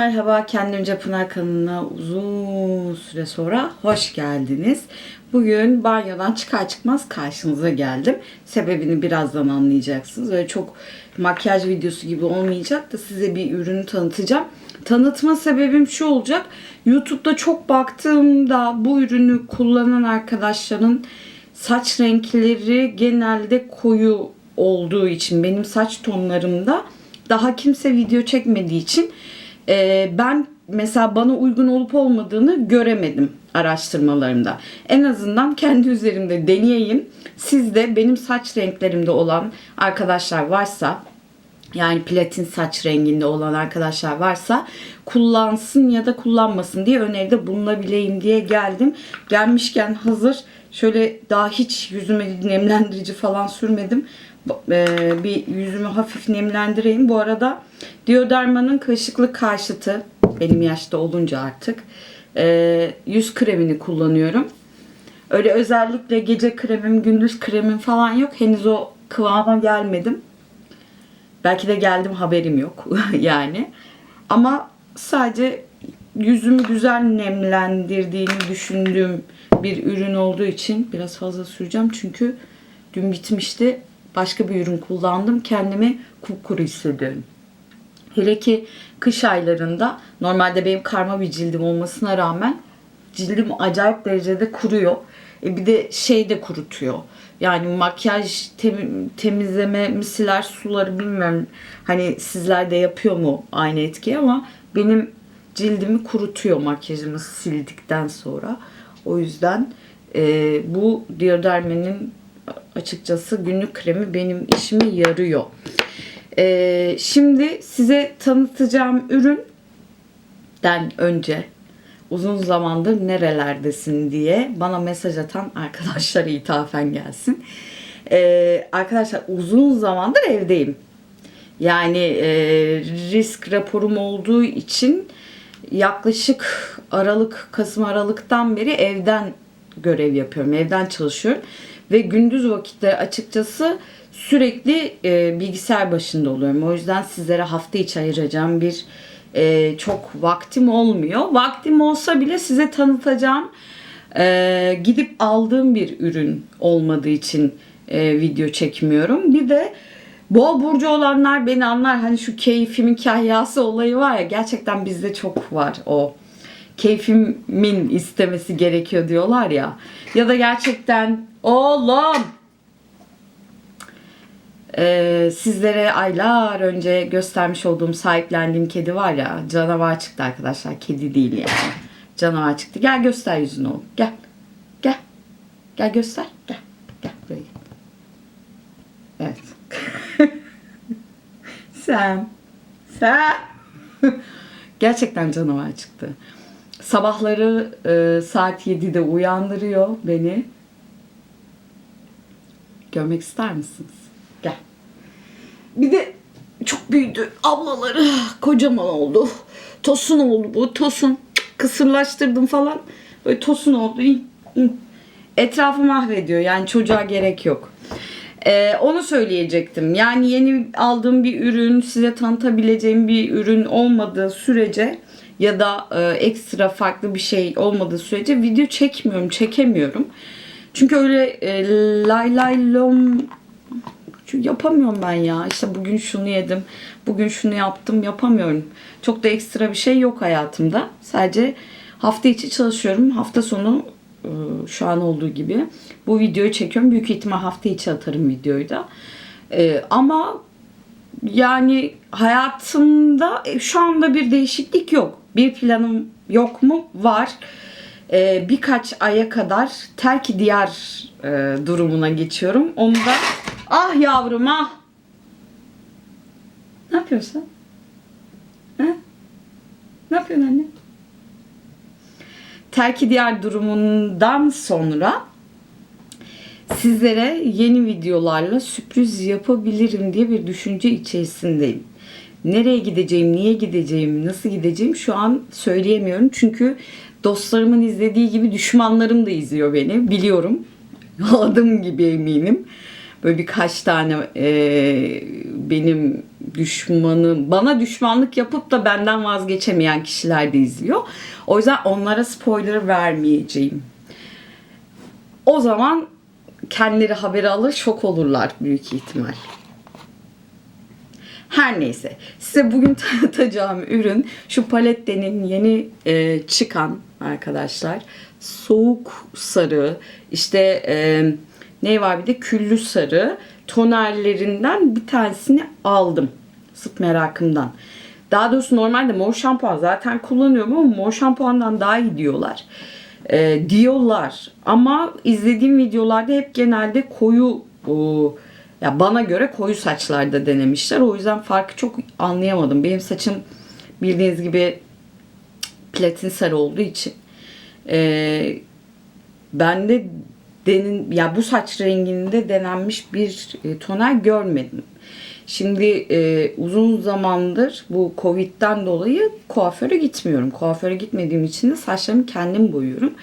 Merhaba, Kendimce Pınar kanalına uzun süre sonra hoş geldiniz. Bugün banyodan çıkar çıkmaz karşınıza geldim. Sebebini birazdan anlayacaksınız. Öyle çok makyaj videosu gibi olmayacak da size bir ürünü tanıtacağım. Tanıtma sebebim şu olacak. YouTube'da çok baktığımda bu ürünü kullanan arkadaşların saç renkleri genelde koyu olduğu için benim saç tonlarımda daha kimse video çekmediği için e, ben mesela bana uygun olup olmadığını göremedim araştırmalarımda. En azından kendi üzerimde deneyeyim. Siz de benim saç renklerimde olan arkadaşlar varsa yani platin saç renginde olan arkadaşlar varsa kullansın ya da kullanmasın diye öneride bulunabileyim diye geldim. Gelmişken hazır şöyle daha hiç yüzüme nemlendirici falan sürmedim. Ee, bir yüzümü hafif nemlendireyim. Bu arada Dioderma'nın kırışıklık karşıtı benim yaşta olunca artık ee, yüz kremini kullanıyorum. Öyle özellikle gece kremim, gündüz kremim falan yok. Henüz o kıvama gelmedim. Belki de geldim haberim yok yani. Ama sadece yüzümü güzel nemlendirdiğini düşündüğüm bir ürün olduğu için biraz fazla süreceğim. Çünkü dün bitmişti. Başka bir ürün kullandım. Kendimi kupkuru hissediyorum. Hele ki kış aylarında normalde benim karma bir cildim olmasına rağmen cildim acayip derecede kuruyor. E bir de şey de kurutuyor. Yani makyaj tem- temizleme, misiler, suları bilmiyorum. Hani sizler de yapıyor mu aynı etki ama benim cildimi kurutuyor makyajımı sildikten sonra. O yüzden e, bu Dioderma'nın açıkçası günlük kremi benim işime yarıyor. E, şimdi size tanıtacağım üründen önce uzun zamandır nerelerdesin diye bana mesaj atan arkadaşlara ithafen gelsin. Ee, arkadaşlar uzun zamandır evdeyim. Yani e, risk raporum olduğu için yaklaşık Aralık, Kasım Aralık'tan beri evden görev yapıyorum. Evden çalışıyorum. Ve gündüz vakitleri açıkçası sürekli e, bilgisayar başında oluyorum. O yüzden sizlere hafta içi ayıracağım bir e, çok vaktim olmuyor. Vaktim olsa bile size tanıtacağım e, gidip aldığım bir ürün olmadığı için e, video çekmiyorum. Bir de boğa burcu olanlar beni anlar. Hani şu keyfimin kahyası olayı var ya gerçekten bizde çok var o. Keyfimin istemesi gerekiyor diyorlar ya. Ya da gerçekten oğlum ee, sizlere aylar önce göstermiş olduğum sahiplendiğim kedi var ya canavar çıktı arkadaşlar. Kedi değil yani. Canavar çıktı. Gel göster yüzünü oğlum. Gel. Gel. Gel göster. Gel. Gel buraya. Evet. Sen. Sen. Gerçekten canavar çıktı. Sabahları e, saat 7'de uyandırıyor beni. Görmek ister misiniz? Gel. Bir de çok büyüdü. Ablaları kocaman oldu. Tosun oldu bu. Tosun. Kısırlaştırdım falan. Böyle tosun oldu. Etrafı mahvediyor. Yani çocuğa gerek yok. Ee, onu söyleyecektim. Yani yeni aldığım bir ürün, size tanıtabileceğim bir ürün olmadığı sürece ya da e, ekstra farklı bir şey olmadığı sürece video çekmiyorum, çekemiyorum. Çünkü öyle e, lay lay lom çünkü yapamıyorum ben ya. İşte bugün şunu yedim, bugün şunu yaptım yapamıyorum. Çok da ekstra bir şey yok hayatımda. Sadece hafta içi çalışıyorum. Hafta sonu e, şu an olduğu gibi bu videoyu çekiyorum. Büyük ihtimal hafta içi atarım videoyu da. E, ama yani hayatımda e, şu anda bir değişiklik yok. Bir planım yok mu? Var. E, birkaç aya kadar terk diyar e, durumuna geçiyorum. Onu da ah yavrum ah. Ne yapıyorsun? Ha? Ne yapıyorsun anne? terki diğer durumundan sonra sizlere yeni videolarla sürpriz yapabilirim diye bir düşünce içerisindeyim. Nereye gideceğim, niye gideceğim, nasıl gideceğim şu an söyleyemiyorum. Çünkü dostlarımın izlediği gibi düşmanlarım da izliyor beni. Biliyorum. Adım gibi eminim. Böyle birkaç tane e, benim düşmanı, bana düşmanlık yapıp da benden vazgeçemeyen kişiler de izliyor. O yüzden onlara spoiler vermeyeceğim. O zaman kendileri haberi alır şok olurlar büyük ihtimal. Her neyse. Size bugün tanıtacağım ürün şu palettenin yeni e, çıkan arkadaşlar. Soğuk sarı işte e, ne var bir de? Küllü sarı. Tonerlerinden bir tanesini aldım sırf merakımdan. Daha doğrusu normalde mor şampuan zaten kullanıyorum ama mor şampuandan daha iyi diyorlar. E, diyorlar. Ama izlediğim videolarda hep genelde koyu o, ya bana göre koyu saçlarda denemişler. O yüzden farkı çok anlayamadım. Benim saçım bildiğiniz gibi platin sarı olduğu için e, ben de denin ya bu saç renginde denenmiş bir e, toner görmedim. Şimdi e, uzun zamandır bu Covid'den dolayı kuaföre gitmiyorum. Kuaföre gitmediğim için de saçlarımı kendim boyuyorum.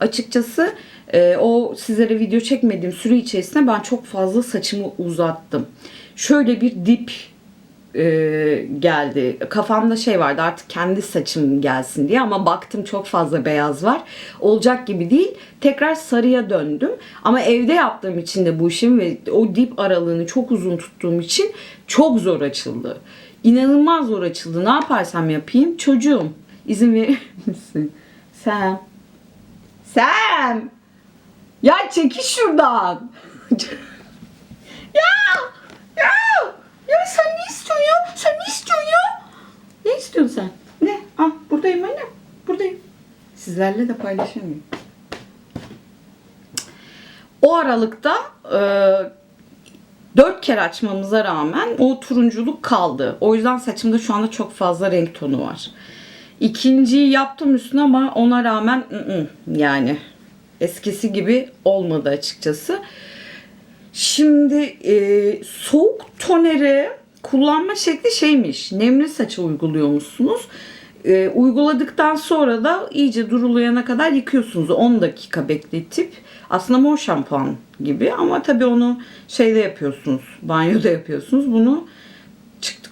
Açıkçası e, o sizlere video çekmediğim süre içerisinde ben çok fazla saçımı uzattım. Şöyle bir dip e, geldi. Kafamda şey vardı artık kendi saçım gelsin diye ama baktım çok fazla beyaz var. Olacak gibi değil. Tekrar sarıya döndüm. Ama evde yaptığım için de bu işim ve o dip aralığını çok uzun tuttuğum için çok zor açıldı. İnanılmaz zor açıldı. Ne yaparsam yapayım çocuğum izin verir misin? Sen sen ya çekil şuradan. ya ya ya sen ne istiyorsun ya? Sen ne istiyorsun ya? Ne istiyorsun sen? Ne? Ah buradayım anne. Buradayım. Sizlerle de paylaşamıyorum. O aralıkta e, dört kere açmamıza rağmen o turunculuk kaldı. O yüzden saçımda şu anda çok fazla renk tonu var. İkinciyi yaptım üstüne ama ona rağmen yani eskisi gibi olmadı açıkçası. Şimdi e, soğuk toneri kullanma şekli şeymiş. Nemli saça uyguluyormuşsunuz. E, uyguladıktan sonra da iyice durulayana kadar yıkıyorsunuz. 10 dakika bekletip aslında mor şampuan gibi ama tabii onu şeyde yapıyorsunuz. Banyoda yapıyorsunuz. Bunu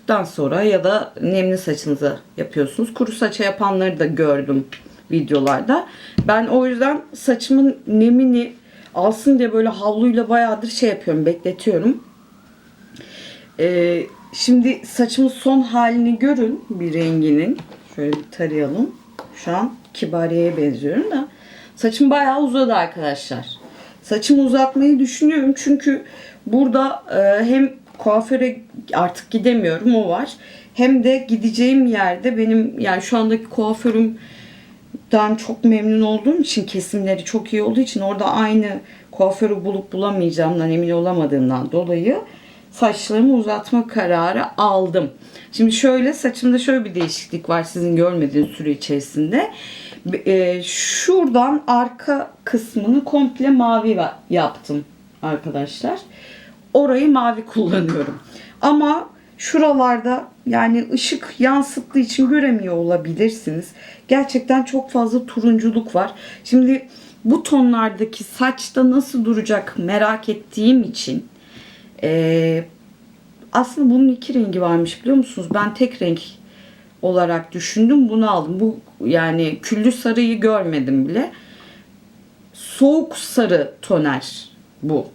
çıktıktan sonra ya da nemli saçınıza yapıyorsunuz. Kuru saça yapanları da gördüm videolarda. Ben o yüzden saçımın nemini alsın diye böyle havluyla bayağıdır şey yapıyorum, bekletiyorum. Ee, şimdi saçımın son halini görün bir renginin. Şöyle bir tarayalım. Şu an kibariyeye benziyorum da. Saçım bayağı uzadı arkadaşlar. Saçımı uzatmayı düşünüyorum çünkü burada e, hem kuaföre artık gidemiyorum o var. Hem de gideceğim yerde benim yani şu andaki kuaförüm dan çok memnun olduğum için kesimleri çok iyi olduğu için orada aynı kuaförü bulup bulamayacağımdan emin olamadığımdan dolayı saçlarımı uzatma kararı aldım. Şimdi şöyle saçımda şöyle bir değişiklik var sizin görmediğiniz süre içerisinde. E, şuradan arka kısmını komple mavi yaptım arkadaşlar. Orayı mavi kullanıyorum. Ama şuralarda yani ışık yansıttığı için göremiyor olabilirsiniz. Gerçekten çok fazla turunculuk var. Şimdi bu tonlardaki saçta nasıl duracak merak ettiğim için e, aslında bunun iki rengi varmış biliyor musunuz? Ben tek renk olarak düşündüm bunu aldım. Bu yani küllü sarıyı görmedim bile. Soğuk sarı toner bu.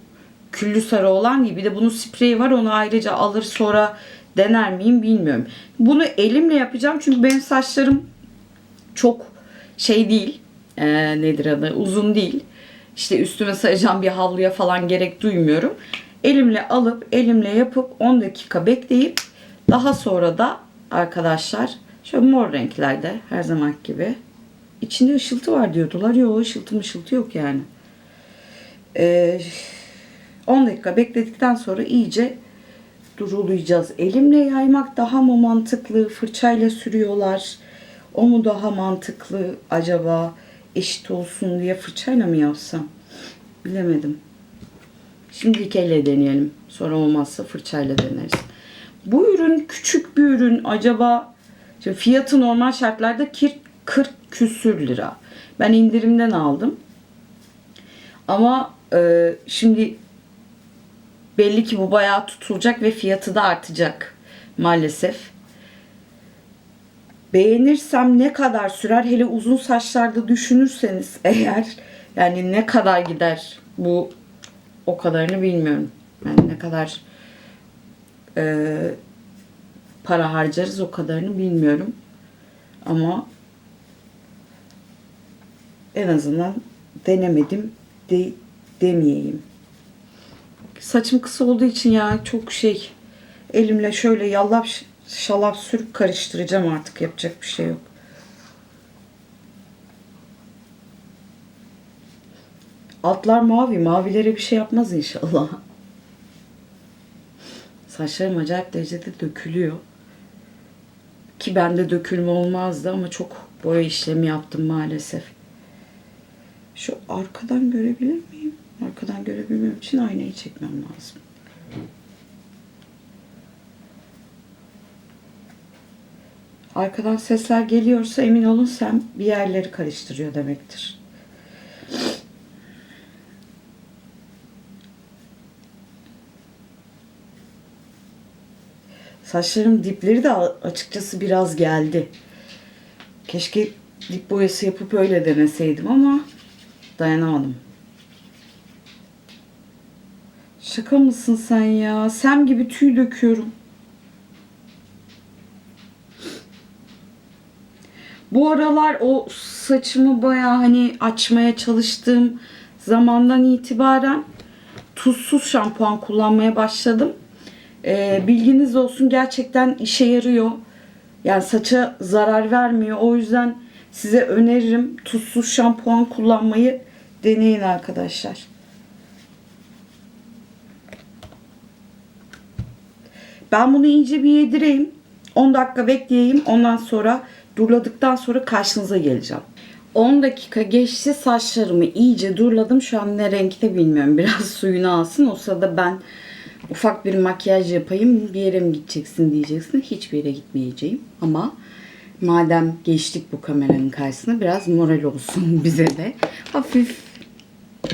Küllü sarı olan gibi de bunun spreyi var. Onu ayrıca alır sonra dener miyim bilmiyorum. Bunu elimle yapacağım çünkü benim saçlarım çok şey değil. E, nedir adı? Uzun değil. İşte üstüme sayacağım bir havluya falan gerek duymuyorum. Elimle alıp elimle yapıp 10 dakika bekleyip daha sonra da arkadaşlar şöyle mor renklerde her zaman gibi içinde ışıltı var diyordular. Yok ışıltı ışıltı yok yani. Ee, 10 dakika bekledikten sonra iyice durulayacağız. Elimle yaymak daha mı mantıklı? Fırçayla sürüyorlar. O mu daha mantıklı acaba? Eşit olsun diye fırçayla mı yapsam? Bilemedim. Şimdilik elle deneyelim. Sonra olmazsa fırçayla deneriz. Bu ürün küçük bir ürün. Acaba şimdi fiyatı normal şartlarda 40 küsür lira. Ben indirimden aldım. Ama e, şimdi belli ki bu bayağı tutulacak ve fiyatı da artacak. maalesef. Beğenirsem ne kadar sürer hele uzun saçlarda düşünürseniz eğer yani ne kadar gider bu o kadarını bilmiyorum. Yani ne kadar e, para harcarız o kadarını bilmiyorum. Ama en azından denemedim de, demeyeyim. Saçım kısa olduğu için ya çok şey elimle şöyle yallap şalap sürüp karıştıracağım artık yapacak bir şey yok. Altlar mavi. Mavilere bir şey yapmaz inşallah. Saçlarım acayip derecede dökülüyor. Ki bende dökülme olmazdı ama çok boya işlemi yaptım maalesef. Şu arkadan görebilir miyim? Arkadan görebilmem için aynayı çekmem lazım. Arkadan sesler geliyorsa emin olun sen bir yerleri karıştırıyor demektir. Saçlarım dipleri de açıkçası biraz geldi. Keşke dip boyası yapıp öyle deneseydim ama dayanamadım. Şaka mısın sen ya? Sem gibi tüy döküyorum. Bu aralar o saçımı bayağı hani açmaya çalıştığım zamandan itibaren tuzsuz şampuan kullanmaya başladım. Ee, bilginiz olsun gerçekten işe yarıyor. Yani saça zarar vermiyor. O yüzden size öneririm tuzsuz şampuan kullanmayı deneyin arkadaşlar. Ben bunu iyice bir yedireyim. 10 dakika bekleyeyim. Ondan sonra durladıktan sonra karşınıza geleceğim. 10 dakika geçti saçlarımı iyice durladım. Şu an ne renkte bilmiyorum. Biraz suyunu alsın. O sırada ben ufak bir makyaj yapayım. Bir yere mi gideceksin diyeceksin. Hiçbir yere gitmeyeceğim. Ama madem geçtik bu kameranın karşısına biraz moral olsun bize de. Hafif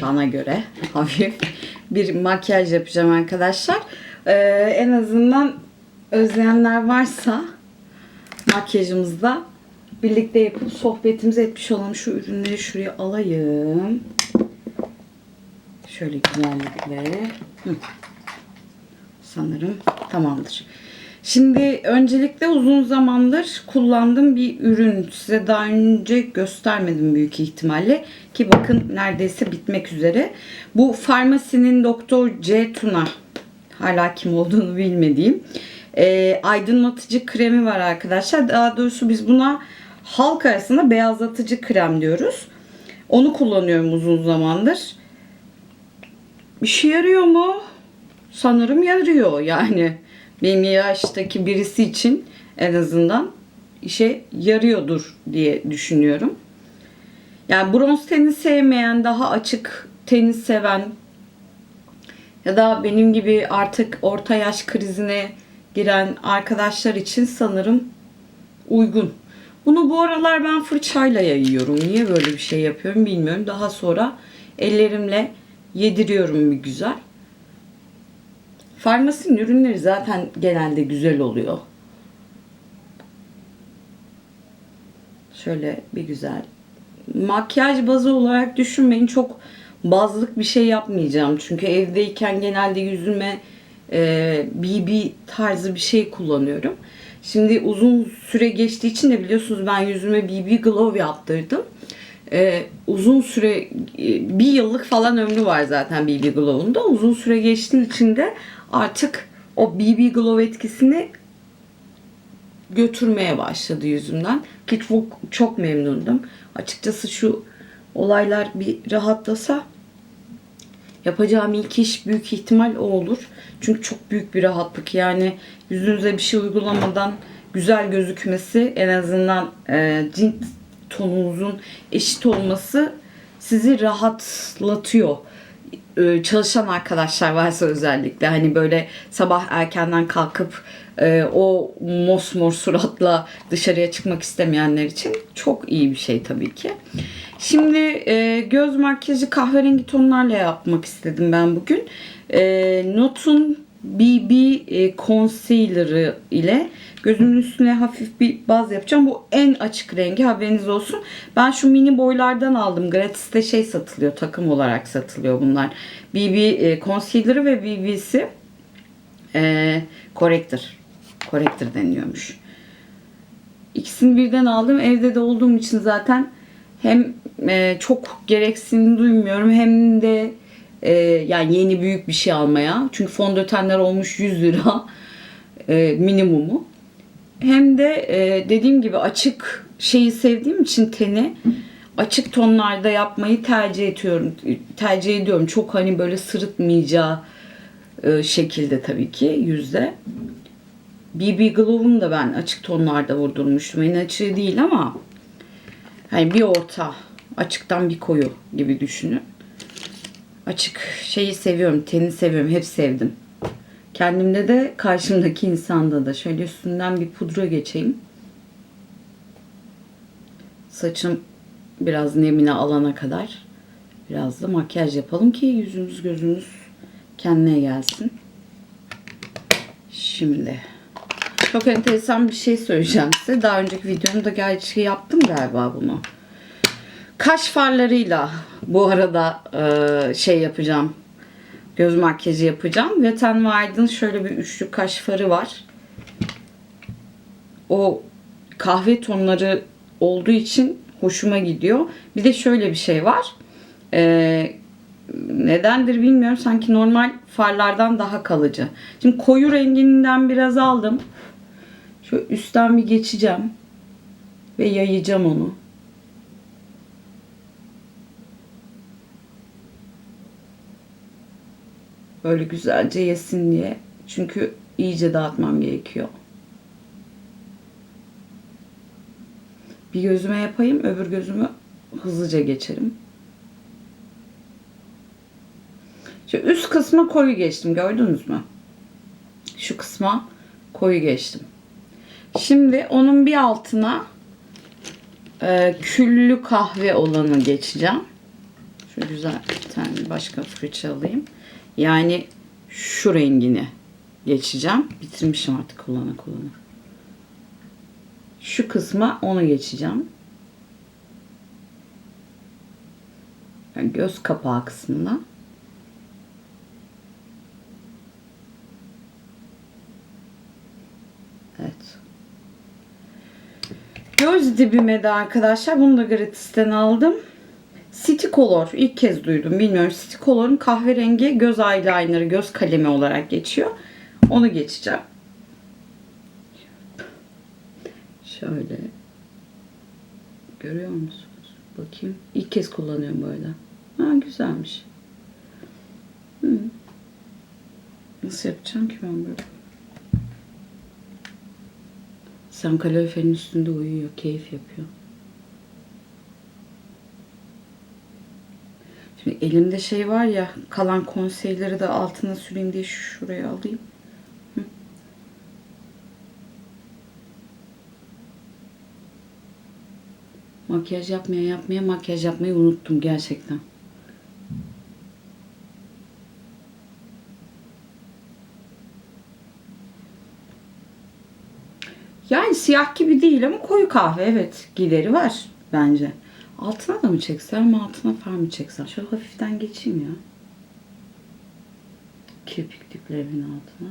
bana göre hafif bir makyaj yapacağım arkadaşlar. Ee, en azından özleyenler varsa makyajımızda birlikte yapıp sohbetimizi etmiş olalım. Şu ürünleri şuraya alayım. Şöyle güzellikle. Hı. Sanırım tamamdır. Şimdi öncelikle uzun zamandır kullandığım bir ürün. Size daha önce göstermedim büyük ihtimalle. Ki bakın neredeyse bitmek üzere. Bu farmasinin Doktor C. Tuna. Hala kim olduğunu bilmediğim. E, aydınlatıcı kremi var arkadaşlar. Daha doğrusu biz buna halk arasında beyazlatıcı krem diyoruz. Onu kullanıyorum uzun zamandır. Bir şey yarıyor mu? Sanırım yarıyor yani. Benim yaştaki birisi için en azından işe yarıyordur diye düşünüyorum. Yani bronz teni sevmeyen, daha açık teni seven ya da benim gibi artık orta yaş krizine giren arkadaşlar için sanırım uygun. Bunu bu aralar ben fırçayla yayıyorum. Niye böyle bir şey yapıyorum bilmiyorum. Daha sonra ellerimle yediriyorum bir güzel. Farmasinin ürünleri zaten genelde güzel oluyor. Şöyle bir güzel. Makyaj bazı olarak düşünmeyin. Çok bazlık bir şey yapmayacağım. Çünkü evdeyken genelde yüzüme e, BB tarzı bir şey kullanıyorum. Şimdi uzun süre geçtiği için de biliyorsunuz ben yüzüme BB Glow yaptırdım. Ee, uzun süre e, bir yıllık falan ömrü var zaten BB Glow'un da. Uzun süre geçtiği için de artık o BB Glow etkisini götürmeye başladı yüzümden. Ki çok, çok memnundum. Açıkçası şu olaylar bir rahatlasa yapacağım ilk iş büyük ihtimal o olur. Çünkü çok büyük bir rahatlık. Yani yüzünüze bir şey uygulamadan güzel gözükmesi en azından e, cilt tonunuzun eşit olması sizi rahatlatıyor. Çalışan arkadaşlar varsa özellikle hani böyle sabah erkenden kalkıp e, o mosmor suratla dışarıya çıkmak istemeyenler için çok iyi bir şey tabii ki. Şimdi e, göz makyajı kahverengi tonlarla yapmak istedim ben bugün. E, Not'un BB e, Concealer'ı ile gözümün üstüne hafif bir baz yapacağım. Bu en açık rengi haberiniz olsun. Ben şu mini boylardan aldım. Gratis'te şey satılıyor. Takım olarak satılıyor bunlar. BB e, Concealer'ı ve BB'si e, Corrector. Corrector deniyormuş. İkisini birden aldım. Evde de olduğum için zaten hem e, çok gereksinim duymuyorum hem de e, yani yeni büyük bir şey almaya. Çünkü fondötenler olmuş 100 lira e, minimumu. Hem de e, dediğim gibi açık şeyi sevdiğim için teni açık tonlarda yapmayı tercih ediyorum. Tercih ediyorum. Çok hani böyle sırıtmayacağı e, şekilde tabii ki yüzde. BB Glow'um da ben açık tonlarda vurdurmuştum. En açığı değil ama hani bir orta açıktan bir koyu gibi düşünün. Açık şeyi seviyorum, teni seviyorum, hep sevdim. Kendimde de karşımdaki insanda da şöyle üstünden bir pudra geçeyim. Saçım biraz nemine alana kadar biraz da makyaj yapalım ki yüzümüz gözümüz kendine gelsin. Şimdi çok enteresan bir şey söyleyeceğim size. Daha önceki videomda gerçi yaptım galiba bunu. Kaş farlarıyla bu arada e, şey yapacağım. Göz makyajı yapacağım. Wet n Wild'ın şöyle bir üçlü kaş farı var. O kahve tonları olduğu için hoşuma gidiyor. Bir de şöyle bir şey var. E, nedendir bilmiyorum. Sanki normal farlardan daha kalıcı. Şimdi koyu renginden biraz aldım. Şu üstten bir geçeceğim. Ve yayacağım onu. Böyle güzelce yesin diye. Çünkü iyice dağıtmam gerekiyor. Bir gözüme yapayım, öbür gözümü hızlıca geçerim. Şu üst kısmı koyu geçtim, gördünüz mü? Şu kısma koyu geçtim. Şimdi onun bir altına e, küllü kahve olanı geçeceğim. Şu güzel bir tane başka fırça alayım. Yani şu rengini geçeceğim. Bitirmişim artık kullana kullana. Şu kısma onu geçeceğim. Yani göz kapağı kısmına. Evet. Göz dibime de arkadaşlar bunu da gratisten aldım. City Color ilk kez duydum bilmiyorum. City Color'un kahverengi göz eyeliner'ı göz kalemi olarak geçiyor. Onu geçeceğim. Şöyle. Görüyor musunuz? Bakayım. İlk kez kullanıyorum böyle. Ha güzelmiş. Hı. Nasıl yapacağım ki ben böyle? Sen kaloriferin üstünde uyuyor. Keyif yapıyor. Şimdi elimde şey var ya kalan konseyleri de altına süreyim diye şuraya alayım. Hı. Makyaj yapmaya yapmaya makyaj yapmayı unuttum gerçekten. Yani siyah gibi değil ama koyu kahve evet gideri var bence. Altına da mı çeksem altına far mı çeksem? Şöyle hafiften geçeyim ya. Kirpik diplerimin altına.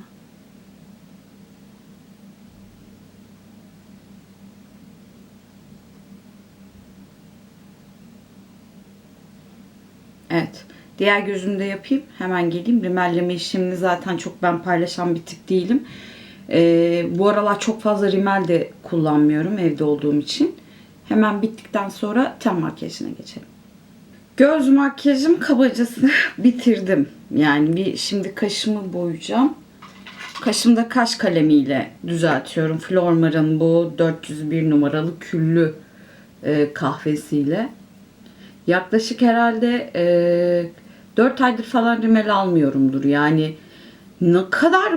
Evet. Diğer gözümde yapayım. Hemen geleyim. Rimelleme işlemini zaten çok ben paylaşan bir tip değilim. Ee, bu aralar çok fazla rimel de kullanmıyorum evde olduğum için. Hemen bittikten sonra ten makyajına geçelim. Göz makyajım kabacası bitirdim. Yani bir şimdi kaşımı boyayacağım. Kaşımda kaş kalemiyle düzeltiyorum. Flormar'ın bu 401 numaralı küllü e, kahvesiyle. Yaklaşık herhalde e, 4 aydır falan rimel almıyorumdur. Yani ne kadar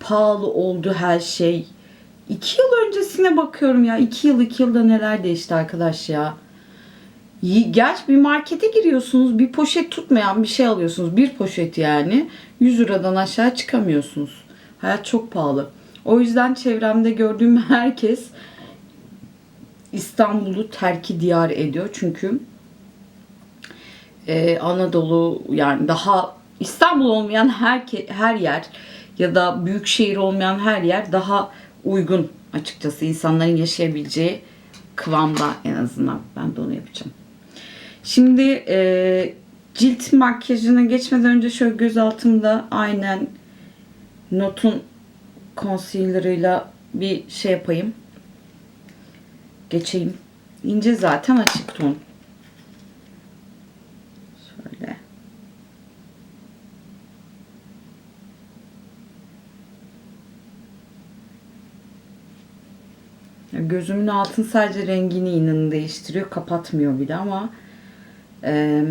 pahalı oldu her şey. İki yıl öncesine bakıyorum ya. iki yıl iki yılda neler değişti arkadaş ya. Gerçi bir markete giriyorsunuz bir poşet tutmayan bir şey alıyorsunuz. Bir poşet yani 100 liradan aşağı çıkamıyorsunuz. Hayat çok pahalı. O yüzden çevremde gördüğüm herkes İstanbul'u terki diyar ediyor. Çünkü e, Anadolu yani daha İstanbul olmayan her her yer ya da büyük şehir olmayan her yer daha uygun açıkçası insanların yaşayabileceği kıvamda en azından ben de onu yapacağım. Şimdi e, cilt makyajına geçmeden önce şöyle göz altımda aynen Notun concealer'ıyla bir şey yapayım. Geçeyim. İnce zaten açık ton. Şöyle. Gözümün altın sadece rengini inanın değiştiriyor. Kapatmıyor bile ama e,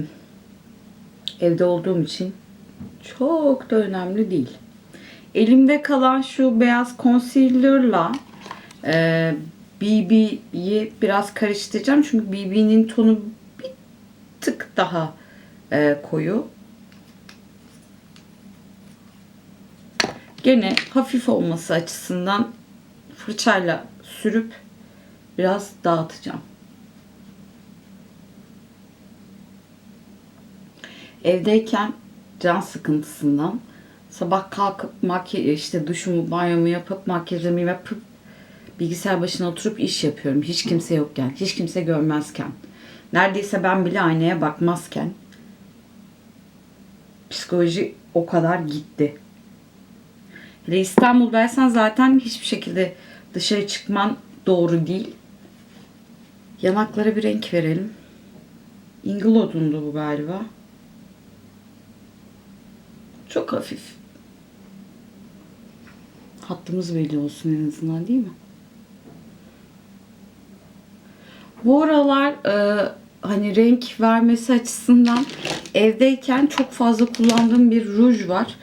evde olduğum için çok da önemli değil. Elimde kalan şu beyaz concealer'la e, BB'yi biraz karıştıracağım. Çünkü BB'nin tonu bir tık daha e, koyu. Gene hafif olması açısından fırçayla sürüp biraz dağıtacağım. Evdeyken can sıkıntısından sabah kalkıp makyaj işte duşumu banyomu yapıp makyajımı yapıp bilgisayar başına oturup iş yapıyorum. Hiç kimse yokken, hiç kimse görmezken. Neredeyse ben bile aynaya bakmazken psikoloji o kadar gitti. Hele İstanbul'daysan zaten hiçbir şekilde dışarı çıkman doğru değil. Yanaklara bir renk verelim. Inglewood'undu bu galiba. Çok hafif. Hattımız belli olsun en azından değil mi? Bu aralar e, hani renk vermesi açısından evdeyken çok fazla kullandığım bir ruj var.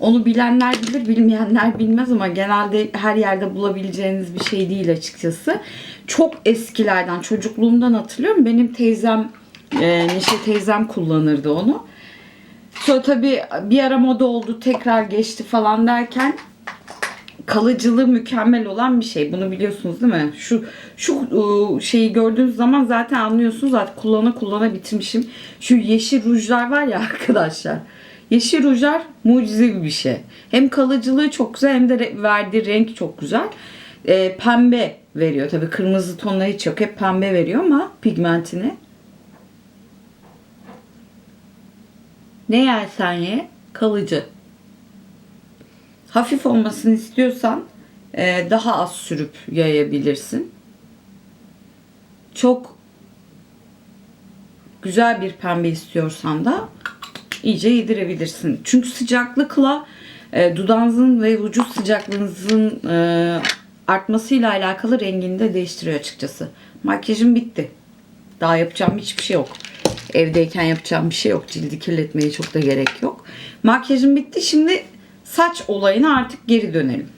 Onu bilenler bilir, bilmeyenler bilmez ama genelde her yerde bulabileceğiniz bir şey değil açıkçası. Çok eskilerden, çocukluğumdan hatırlıyorum. Benim teyzem, e, Neşe teyzem kullanırdı onu. Sonra tabii bir ara moda oldu, tekrar geçti falan derken kalıcılığı mükemmel olan bir şey. Bunu biliyorsunuz değil mi? Şu şu ıı, şeyi gördüğünüz zaman zaten anlıyorsunuz. Zaten kullana kullana bitirmişim. Şu yeşil rujlar var ya arkadaşlar. Yeşil rujlar mucizevi bir şey. Hem kalıcılığı çok güzel hem de verdiği renk çok güzel. Ee, pembe veriyor. Tabii kırmızı tonları hiç yok. Hep pembe veriyor ama pigmentini. Ne yersen ye kalıcı. Hafif olmasını istiyorsan e, daha az sürüp yayabilirsin. Çok güzel bir pembe istiyorsan da iyice yedirebilirsin. Çünkü sıcaklıkla e, dudağınızın ve vücut sıcaklığınızın e, artmasıyla alakalı rengini de değiştiriyor açıkçası. Makyajım bitti. Daha yapacağım hiçbir şey yok. Evdeyken yapacağım bir şey yok. Cildi kirletmeye çok da gerek yok. Makyajım bitti. Şimdi saç olayına artık geri dönelim.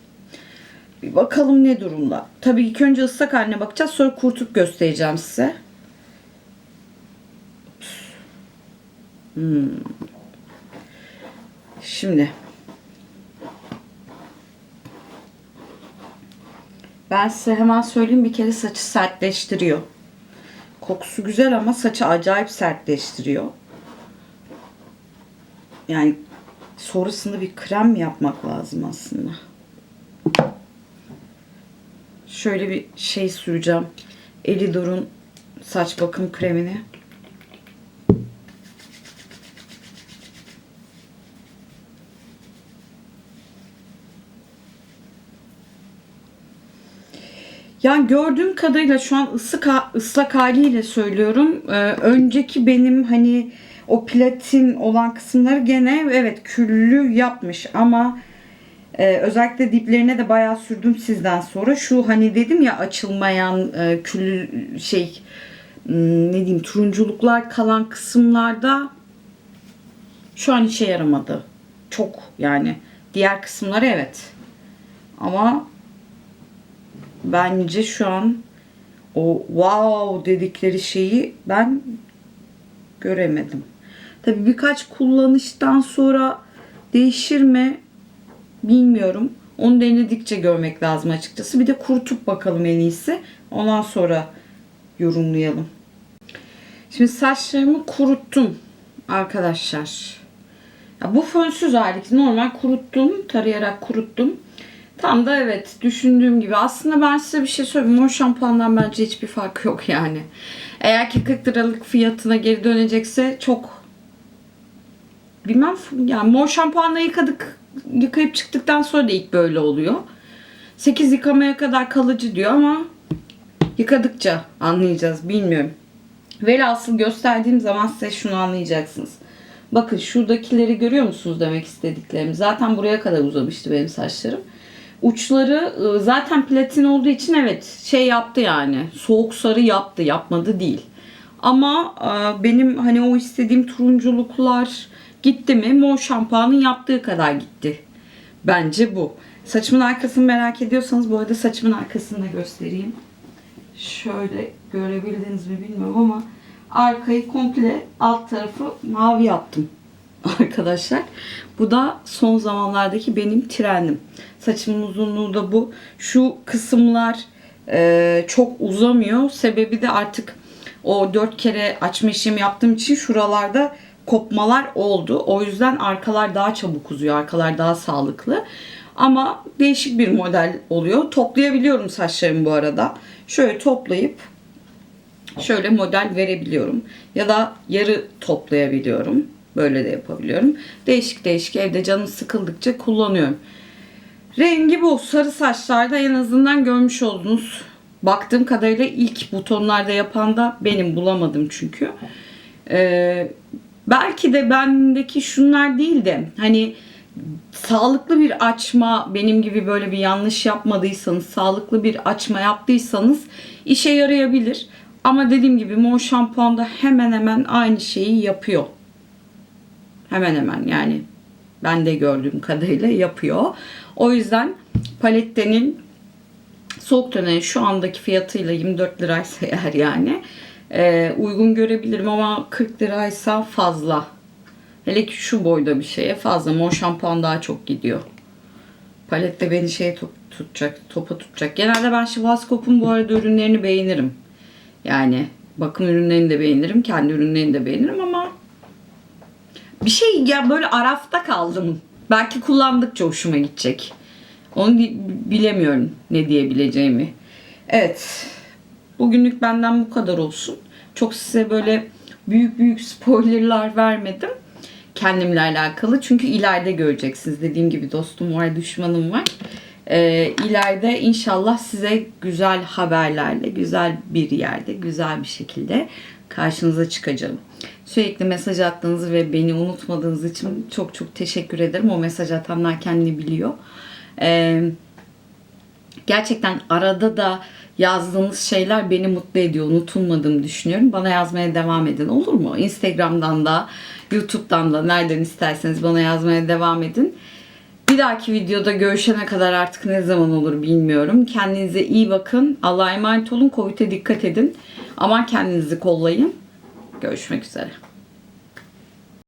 Bir bakalım ne durumda. Tabii ilk önce ıslak haline bakacağız. Sonra kurtup göstereceğim size. Hmm. Şimdi ben size hemen söyleyeyim bir kere saçı sertleştiriyor. Kokusu güzel ama saçı acayip sertleştiriyor. Yani sonrasında bir krem yapmak lazım aslında? Şöyle bir şey süreceğim. Elidor'un saç bakım kremini. Yani gördüğüm kadarıyla şu an ısık ıslak haliyle söylüyorum. Ee, önceki benim hani o platin olan kısımları gene evet küllü yapmış ama e, özellikle diplerine de bayağı sürdüm sizden sonra. Şu hani dedim ya açılmayan e, küllü şey hmm, ne diyeyim turunculuklar kalan kısımlarda şu an işe yaramadı. Çok yani. Diğer kısımları evet. Ama bence şu an o wow dedikleri şeyi ben göremedim. Tabii birkaç kullanıştan sonra değişir mi bilmiyorum. Onu denedikçe görmek lazım açıkçası. Bir de kurutup bakalım en iyisi. Ondan sonra yorumlayalım. Şimdi saçlarımı kuruttum arkadaşlar. Ya bu fönsüz hali normal kuruttum. Tarayarak kuruttum. Tam da evet düşündüğüm gibi. Aslında ben size bir şey söyleyeyim. Mor şampuandan bence hiçbir farkı yok yani. Eğer ki 40 liralık fiyatına geri dönecekse çok bilmem yani mor şampuanla yıkadık yıkayıp çıktıktan sonra da ilk böyle oluyor. 8 yıkamaya kadar kalıcı diyor ama yıkadıkça anlayacağız bilmiyorum. Velhasıl gösterdiğim zaman size şunu anlayacaksınız. Bakın şuradakileri görüyor musunuz demek istediklerimi. Zaten buraya kadar uzamıştı benim saçlarım. Uçları ıı, zaten platin olduğu için evet şey yaptı yani. Soğuk sarı yaptı. Yapmadı değil. Ama benim hani o istediğim turunculuklar gitti mi mor şampuanın yaptığı kadar gitti. Bence bu. Saçımın arkasını merak ediyorsanız bu arada saçımın arkasını da göstereyim. Şöyle görebildiniz mi bilmiyorum ama arkayı komple alt tarafı mavi yaptım arkadaşlar. Bu da son zamanlardaki benim trendim. Saçımın uzunluğu da bu. Şu kısımlar e, çok uzamıyor. Sebebi de artık o dört kere açma işlemi yaptığım için şuralarda kopmalar oldu. O yüzden arkalar daha çabuk uzuyor. Arkalar daha sağlıklı. Ama değişik bir model oluyor. Toplayabiliyorum saçlarımı bu arada. Şöyle toplayıp şöyle model verebiliyorum. Ya da yarı toplayabiliyorum. Böyle de yapabiliyorum. Değişik değişik evde canım sıkıldıkça kullanıyorum. Rengi bu. Sarı saçlarda en azından görmüş oldunuz. Baktığım kadarıyla ilk butonlarda yapan da benim bulamadım çünkü. Ee, belki de bendeki şunlar değil de hani sağlıklı bir açma benim gibi böyle bir yanlış yapmadıysanız sağlıklı bir açma yaptıysanız işe yarayabilir. Ama dediğim gibi mor şampuan da hemen hemen aynı şeyi yapıyor. Hemen hemen yani ben de gördüğüm kadarıyla yapıyor. O yüzden palettenin soğuk dönemi şu andaki fiyatıyla 24 liraysa eğer yani e, uygun görebilirim ama 40 liraysa fazla. Hele ki şu boyda bir şeye fazla. Mor şampuan daha çok gidiyor. Palette beni şey top, tutacak, topa tutacak. Genelde ben Schwarzkopf'un bu arada ürünlerini beğenirim. Yani bakım ürünlerini de beğenirim. Kendi ürünlerini de beğenirim ama bir şey ya böyle arafta kaldım. Belki kullandıkça hoşuma gidecek. Onu bilemiyorum ne diyebileceğimi. Evet. Bugünlük benden bu kadar olsun. Çok size böyle büyük büyük spoilerlar vermedim. Kendimle alakalı. Çünkü ileride göreceksiniz. Dediğim gibi dostum var, düşmanım var. Ee, ileride inşallah size güzel haberlerle, güzel bir yerde, güzel bir şekilde karşınıza çıkacağım. Sürekli mesaj attığınız ve beni unutmadığınız için çok çok teşekkür ederim. O mesaj atanlar kendini biliyor. Ee, gerçekten arada da yazdığınız şeyler beni mutlu ediyor. Unutulmadığımı düşünüyorum. Bana yazmaya devam edin. Olur mu? Instagram'dan da, YouTube'dan da nereden isterseniz bana yazmaya devam edin. Bir dahaki videoda görüşene kadar artık ne zaman olur bilmiyorum. Kendinize iyi bakın. Allah'a emanet olun. Covid'e dikkat edin. Aman kendinizi kollayın. Görüşmek üzere.